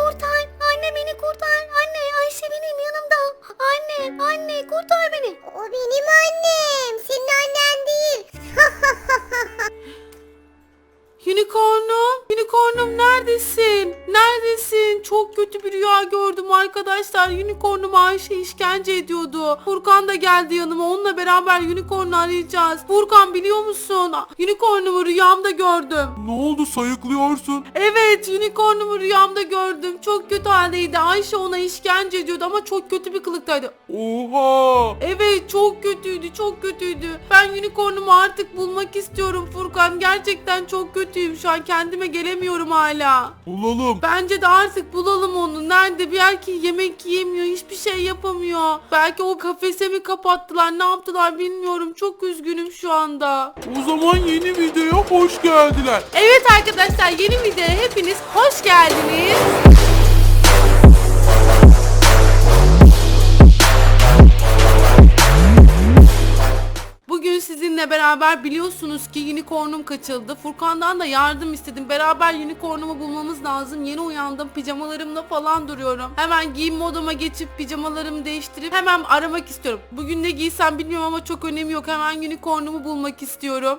kurtar. Unicornum, neredesin? Neredesin? Çok kötü bir rüya gördüm arkadaşlar. Unicornum Ayşe işkence ediyordu. Furkan da geldi yanıma. Onunla beraber unicorn'u arayacağız. Furkan biliyor musun? Unicorn'umu rüyamda gördüm. Ne oldu sayıklıyorsun? Evet, unicorn'umu rüyamda gördüm. Çok kötü haldeydi. Ayşe ona işkence ediyordu ama çok kötü bir kılıktaydı. Oha! Evet çok kötüydü çok kötüydü. Ben unicornumu artık bulmak istiyorum Furkan. Gerçekten çok kötüyüm şu an kendime gelemiyorum hala. Bulalım. Bence de artık bulalım onu. Nerede? Belki yemek yiyemiyor, hiçbir şey yapamıyor. Belki o kafese mi kapattılar, ne yaptılar bilmiyorum. Çok üzgünüm şu anda. O zaman yeni videoya hoş geldiler. Evet arkadaşlar yeni videoya hepiniz hoş geldiniz. Sizinle beraber biliyorsunuz ki unicornum kaçıldı. Furkan'dan da yardım istedim. Beraber unicornumu bulmamız lazım. Yeni uyandım. Pijamalarımla falan duruyorum. Hemen giyinme odama geçip pijamalarımı değiştirip hemen aramak istiyorum. Bugün ne giysem bilmiyorum ama çok önemi yok. Hemen unicornumu bulmak istiyorum.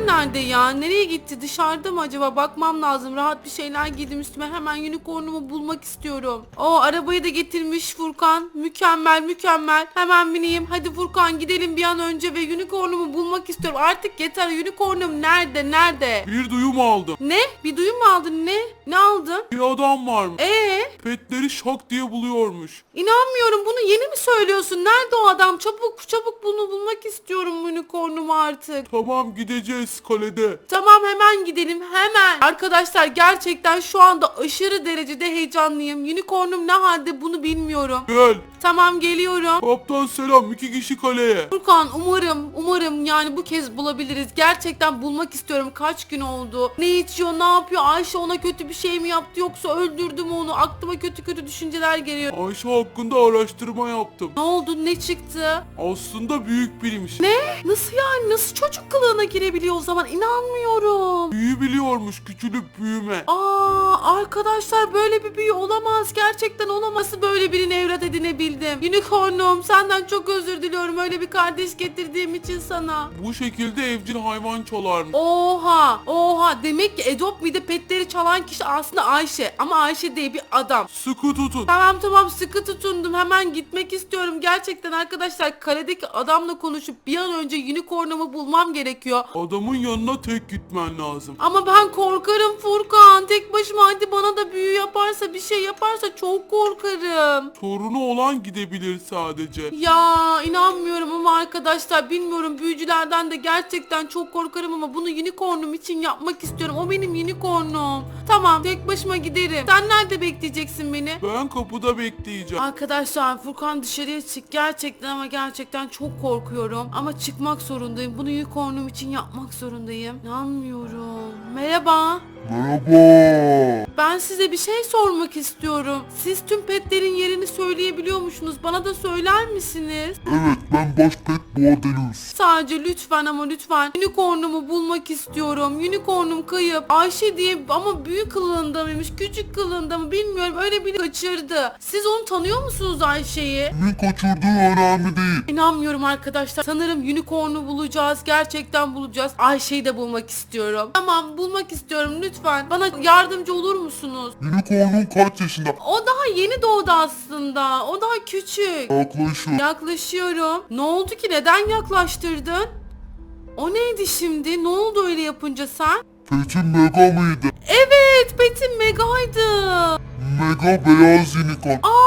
Furkan nerede ya? Nereye gitti? Dışarıda mı acaba? Bakmam lazım. Rahat bir şeyler giydim üstüme. Hemen unicornumu bulmak istiyorum. O arabayı da getirmiş Furkan. Mükemmel mükemmel. Hemen bineyim. Hadi Furkan gidelim bir an önce ve unicornumu bulmak istiyorum. Artık yeter. Unicornum nerede? Nerede? Bir duyum aldım. Ne? Bir duyum mu aldın? Ne? Ne aldın? Bir adam varmış. Ee? Petleri şak diye buluyormuş. İnanmıyorum. Bunu yeni mi söylüyorsun? Nerede o adam? Çabuk çabuk bunu bulmak istiyorum unicornumu artık. Tamam gideceğiz kalede. Tamam hemen gidelim hemen. Arkadaşlar gerçekten şu anda aşırı derecede heyecanlıyım. Unicornum ne halde bunu bilmiyorum. Gel. Tamam geliyorum. Kaptan selam. iki kişi kaleye. Furkan umarım umarım yani bu kez bulabiliriz. Gerçekten bulmak istiyorum. Kaç gün oldu? Ne içiyor ne yapıyor? Ayşe ona kötü bir şey mi yaptı yoksa öldürdü mü onu? Aklıma kötü kötü düşünceler geliyor. Ayşe hakkında araştırma yaptım. Ne oldu ne çıktı? Aslında büyük biriymiş. Ne? Nasıl yani? Nasıl çocuk kılığına girebiliyor o zaman? İnanmıyorum. Büyü biliyormuş küçülüp büyüme. Aa arkadaşlar böyle bir büyü olamaz. Gerçekten olamaz. Nasıl böyle birini evlat edinebildim? Unicornum senden çok özür diliyorum. Öyle bir kardeş getirdiğim için sana. Bu şekilde evcil hayvan çalarmış. Oha oha demek ki Edop mide petleri çalan kişi aslında Ayşe ama Ayşe değil bir adam. Sıkı tutun. Tamam tamam sıkı tutundum hemen gitmek istiyorum. Gerçekten arkadaşlar kaledeki adamla konuşup bir an önce unicornumu bulmam gerekiyor. Adamın yanına tek gitmen lazım. Ama ben korkarım Furkan. Tek başıma hadi bana da büyü yaparsa bir şey yaparsa çok korkarım. Sorunu olan gidebilir sadece. Ya inanmıyorum ama arkadaşlar bilmiyorum büyücülerden de gerçekten çok korkarım ama bunu unicornum için yapmak istiyorum. O benim unicornum. Tamam tek başıma giderim. Sen nerede bekleyeceksin beni? Ben kapıda bekleyeceğim. Arkadaşlar Furkan dışarıya çık gerçekten ama gerçekten çok korkuyorum. Ama çıkmak zorundayım. Bunu unicornum için yapmak zorundayım. İnanmıyorum. Merhaba. Merhaba. Ben size bir şey sormak istiyorum. Siz tüm petlerin yerini söyleyebiliyormuşsunuz. Bana da söyler misiniz? Evet ben baş pet Boğadelus. Sadece lütfen ama lütfen unicornumu bulmak istiyorum. Unicornum kayıp. Ayşe diye ama büyük kılığında mıymış, küçük kılığında mı bilmiyorum. Öyle biri kaçırdı. Siz onu tanıyor musunuz Ayşe'yi? Kimin kaçırdığı önemli değil. İnanmıyorum arkadaşlar. Sanırım unicornu bulacağız. Gerçekten bulacağız. Ayşe'yi de bulmak istiyorum. Tamam bulmak istiyorum lütfen. Bana yardımcı olur musunuz? Unicorn'un kaç yaşında? O daha yeni doğdu aslında. O daha küçük. Yaklaşıyor. Yaklaşıyorum. Ne oldu ki? Neden yaklaştırdın? O neydi şimdi? Ne oldu öyle yapınca sen? Pet'in mega mıydı? Evet, Betim Mega'ydı. Mega beyaz unicorn. Aa.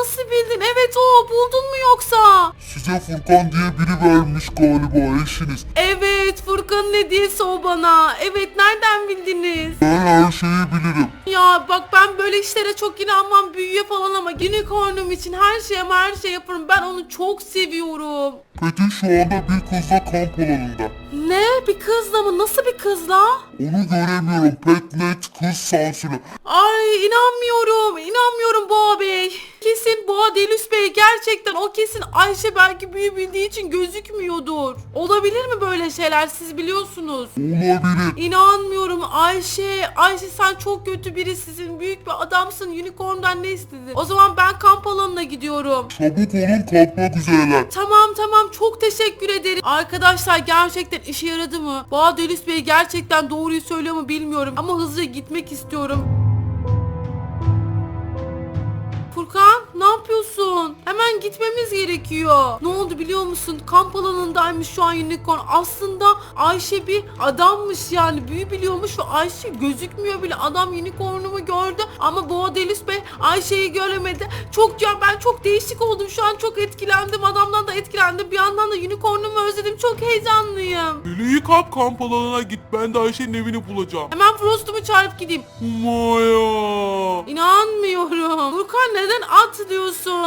Nasıl bildin? Evet o. Buldun mu yoksa? Size Furkan diye biri vermiş galiba eşiniz. Evet, Furkan'ın hediyesi o bana. Evet, nereden bildiniz? Ben her şeyi bilirim. Ya bak ben böyle işlere çok inanmam büyüye falan ama unicornum için her şey ama her şey yaparım. Ben onu çok seviyorum. Pet'in şu anda bir kızla kamp alanında. Ne? Bir kızla mı? Nasıl bir kızla? Onu göremiyorum. Pet net kız sansürü. Ay inanmıyorum. inanmıyorum Boğa Bey. Kesin Boğa Delüs Bey gerçekten o kesin Ayşe belki büyü bildiği için gözükmüyordur. Olabilir mi böyle şeyler siz biliyorsunuz. Olabilir. İnanmıyorum Ayşe. Ayşe sen çok kötü birisisin. Büyük bir adamsın. Unicorn'dan ne istedin? O zaman ben kamp alanına gidiyorum. Çabuk olun kalkmak üzereler. Tamam tamam çok teşekkür ederim. Arkadaşlar gerçekten işe yaradı mı? Bağdelis Bey gerçekten doğruyu söylüyor mu bilmiyorum ama hızlıca gitmek istiyorum. Yapıyorsun? Hemen gitmemiz gerekiyor. Ne oldu biliyor musun? Kamp alanındaymış şu an unicorn. Aslında Ayşe bir adammış yani. Büyü biliyormuş ve Ayşe gözükmüyor bile. Adam unicornumu gördü ama Boğadelis Bey Ayşe'yi göremedi. Çok ya ben çok değişik oldum. Şu an çok etkilendim. Adamdan da etkilendim. Bir yandan da unicornumu özledim. Çok heyecanlıyım. Hüleyi kap kamp alanına git. Ben de Ayşe'nin evini bulacağım. Hemen Frost'umu çağırıp gideyim. Maya. İnanmıyorum. Furkan neden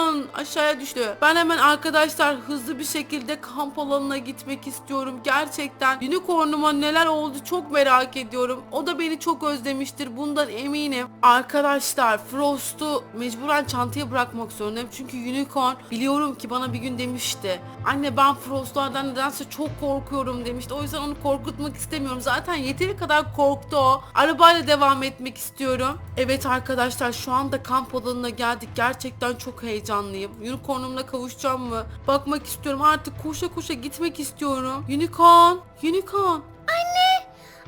atlıyorsun? Aşağıya düştü. Ben hemen arkadaşlar hızlı bir şekilde kamp alanına gitmek istiyorum. Gerçekten unicornuma neler oldu çok merak ediyorum. O da beni çok özlemiştir. Bundan eminim. Arkadaşlar Frost'u mecburen çantaya bırakmak zorundayım. Çünkü unicorn biliyorum ki bana bir gün demişti. Anne ben Frost'lardan nedense çok korkuyorum demişti. O yüzden onu korkutmak istemiyorum. Zaten yeteri kadar korktu o. Arabayla devam etmek istiyorum. Evet arkadaşlar şu anda kamp alanına geldik. Gerçekten çok heyecanlıyım. Unicorn'umla kavuşacağım mı? Bakmak istiyorum. Artık koşa koşa gitmek istiyorum. Unicorn! Unicorn!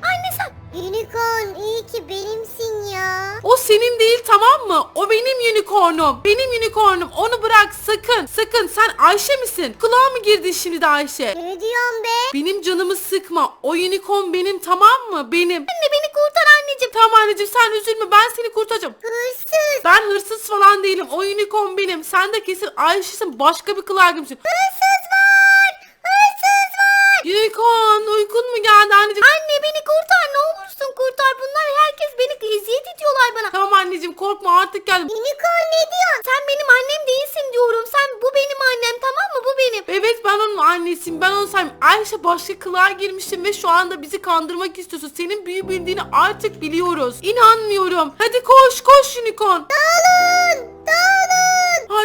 Anne sen Unicorn iyi ki benimsin ya. O senin değil tamam mı? O benim unicornum. Benim unicornum. Onu bırak sakın. Sakın. Sen Ayşe misin? Kulağa mı girdin şimdi de Ayşe? Ne diyorsun be? Benim canımı sıkma. O unicorn benim tamam mı? Benim. anne beni kurtar anneciğim. Tamam anneciğim sen üzülme ben seni kurtaracağım. Hırsız. Ben hırsız falan değilim. O unicorn benim. Sen de kesin Ayşe'sin. Başka bir kıl ayrımsın. Hırsız var. Hırsız var. Unicorn uykun mu geldi anneciğim? Anne beni kurtar ne olursun kurtar. Bunlar herkes beni eziyet ediyorlar bana. Tamam anneciğim korkma artık geldim. Unicorn ne diyorsun? Sen benim annem değilsin diyorum. Sen bu benim annem tamam mı? Bu benim. Evet ben onun annesiyim. Ben onu sayayım. Ayşe başka kılığa girmişsin ve şu anda bizi kandırmak istiyorsun. Senin büyü bildiğini artık biliyoruz. İnanmıyorum. Hadi koş koş unicorn. Dağılın.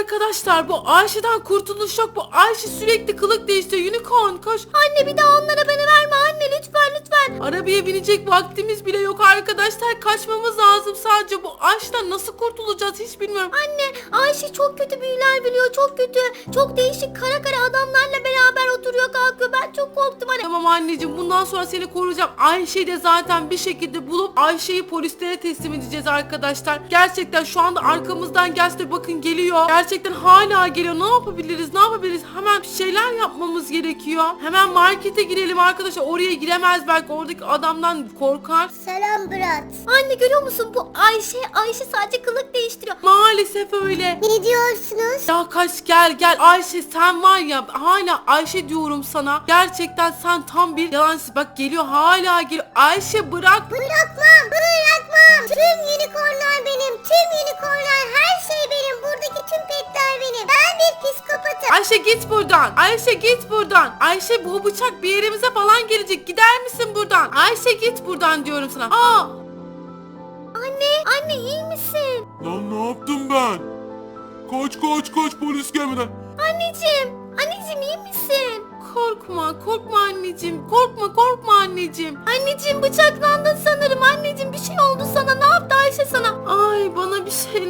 Arkadaşlar bu Ayşe'den kurtuluş yok. Bu Ayşe sürekli kılık değiştiriyor. Unicorn koş. Anne bir daha onlara beni verme anne lütfen lütfen. Arabaya binecek vaktimiz bile yok arkadaşlar. Kaçmamız lazım sadece. Bu Ayşe'den nasıl kurtulacağız hiç bilmiyorum. Anne Ayşe çok kötü büyüler biliyor çok kötü. Çok değişik kara kara adamlarla beraber oturuyor kalkıyor. Ben çok korktum anne. Tamam anneciğim bundan sonra seni koruyacağım. Ayşe'yi de zaten bir şekilde bulup Ayşe'yi polislere teslim edeceğiz arkadaşlar. Gerçekten şu anda arkamızdan gelse bakın geliyor. Gerçekten hala geliyor. Ne yapabiliriz? Ne yapabiliriz? Hemen bir şeyler yapmamız gerekiyor. Hemen markete girelim arkadaşlar. Oraya giremez belki oradaki adamdan korkar. Selam Brat. Anne görüyor musun bu Ayşe Ayşe sadece kılık değiştiriyor. Maalesef öyle. Ne diyorsunuz? Ya kaç gel gel Ayşe sen var ya hala Ayşe diyorum sana. Gerçekten sen tam bir yalancısın. Bak geliyor hala geliyor. Ayşe bırak. Bırakmam. Bırakmam. Tüm unicornlar benim. Tüm unicornlar her şey. Buradaki tüm petler benim. Ben bir psikopatım. Ayşe git buradan. Ayşe git buradan. Ayşe bu bıçak bir yerimize falan gelecek. Gider misin buradan? Ayşe git buradan diyorum sana. Aa Anne anne iyi misin? Lan ne yaptım ben? Koç koç koç polis gelmeden. Anneciğim anneciğim iyi misin? korkma korkma anneciğim. Korkma korkma anneciğim. Anneciğim bıçaklandın sanırım anneciğim bir şey oldu sana ne yaptı Ayşe sana? Ay bana bir. Ne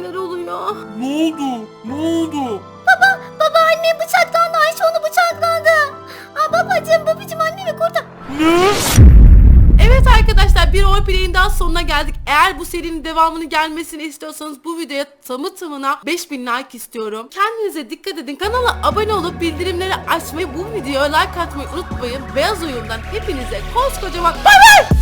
oldu? Ne oldu? Baba anne bıçaklandı Ayşe onu bıçakladı. Aa babacığım babacığım annemi kurtar. Ne? Evet arkadaşlar bir roleplay'in daha sonuna geldik. Eğer bu serinin devamını gelmesini istiyorsanız bu videoya tamı tamına 5000 like istiyorum. Kendinize dikkat edin. Kanala abone olup bildirimleri açmayı, bu videoya like atmayı unutmayın. Beyaz oyundan hepinize koskocaman bay bay!